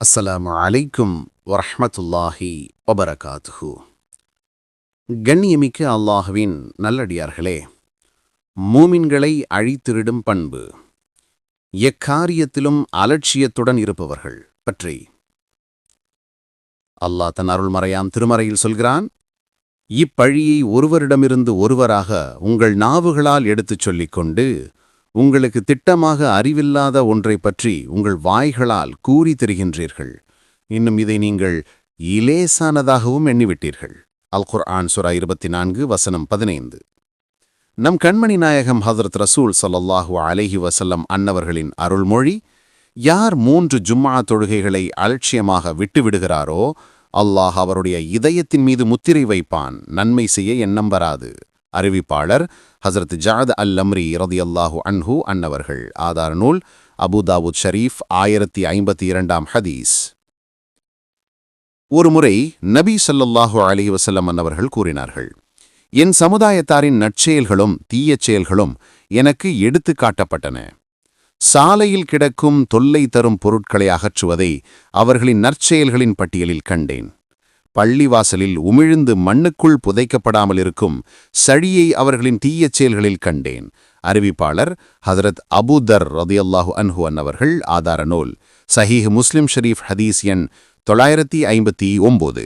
அஸ்லாம் அலைக்கும் வரஹ்மத்துல்லாஹி வபரகாத்துஹு கண்ணியமிக்க அல்லாஹுவின் நல்லடியார்களே மூமின்களை அழித்திருடும் பண்பு எக்காரியத்திலும் அலட்சியத்துடன் இருப்பவர்கள் பற்றி. அல்லாஹ் தன் அருள்மறையாம் திருமறையில் சொல்கிறான் இப்பழியை ஒருவரிடமிருந்து ஒருவராக உங்கள் நாவுகளால் எடுத்துச் சொல்லிக்கொண்டு உங்களுக்கு திட்டமாக அறிவில்லாத ஒன்றைப் பற்றி உங்கள் வாய்களால் கூறி தெரிகின்றீர்கள். இன்னும் இதை நீங்கள் இலேசானதாகவும் எண்ணிவிட்டீர்கள். அல் குர்ஆன் சுரா இருபத்தி நான்கு வசனம் பதினைந்து. நம் கண்மணி நாயகம் ஹதரத் ரசூல் ஸல்லல்லாஹு அலைஹி வசல்லம் அன்னவர்களின் அருள்மொழி யார் மூன்று ஜும்மா தொழுகைகளை அலட்சியமாக விட்டுவிடுகிறாரோ அல்லாஹ் அவருடைய இதயத்தின் மீது முத்திரை வைப்பான். நன்மை செய்ய எண்ணம் வராது. அறிவிப்பாளர் ஹசரத் ஜாத் அல் அம்ரி ரதியல்லாஹு அன்ஹு அன்னவர்கள். ஆதார நூல் அபுதாவுத் ஷரீஃப் ஆயிரத்தி ஐம்பத்தி இரண்டாம் ஹதீஸ். ஒருமுறை நபி சல்லல்லாஹு அலி வசல்லம் அன்னவர்கள் கூறினார்கள் என் சமுதாயத்தாரின் நற்செயல்களும் தீயச் செயல்களும் எனக்கு எடுத்துக் காட்டப்பட்டன. சாலையில் கிடக்கும் தொல்லை தரும் பொருட்களை அகற்றுவதை அவர்களின் நற்செயல்களின் பட்டியலில் கண்டேன். பள்ளிவாசலில் உமிழ்ந்து மண்ணுக்குள் புதைக்கப்படாமல் இருக்கும் சழியை அவர்களின் தீயச் செயல்களில் கண்டேன். அறிவிப்பாளர் ஹதரத் அபுதர் ரதியல்லாஹு அன்ஹு அன்னவர்கள் ஆதார நூல். சஹீஹ் முஸ்லிம் ஷரீஃப் ஹதீஸ் எண் தொள்ளாயிரத்தி ஐம்பத்தி ஒன்பது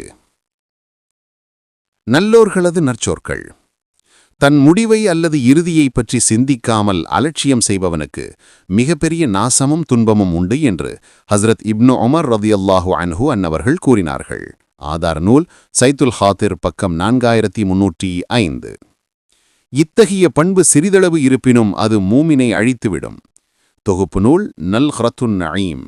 நல்லோர்களது நற்சோர்கள் தன் முடிவை அல்லது இறுதியை பற்றி சிந்திக்காமல் அலட்சியம் செய்பவனுக்கு மிகப்பெரிய நாசமும் துன்பமும் உண்டு என்று ஹஸ்ரத் இப்னு உமர் ரதியல்லாஹு அன்ஹு அன்னவர்கள் கூறினார்கள். ஆதார நூல் சைத்துல் ஹாத்திர் பக்கம் நான்காயிரத்தி முன்னூற்றி ஐந்து. இத்தகைய பண்பு சிறிதளவு இருப்பினும் அது மூமினை அழித்துவிடும். தொகுப்பு நூல் நல் ஹ்ரத்துன் நயீம்.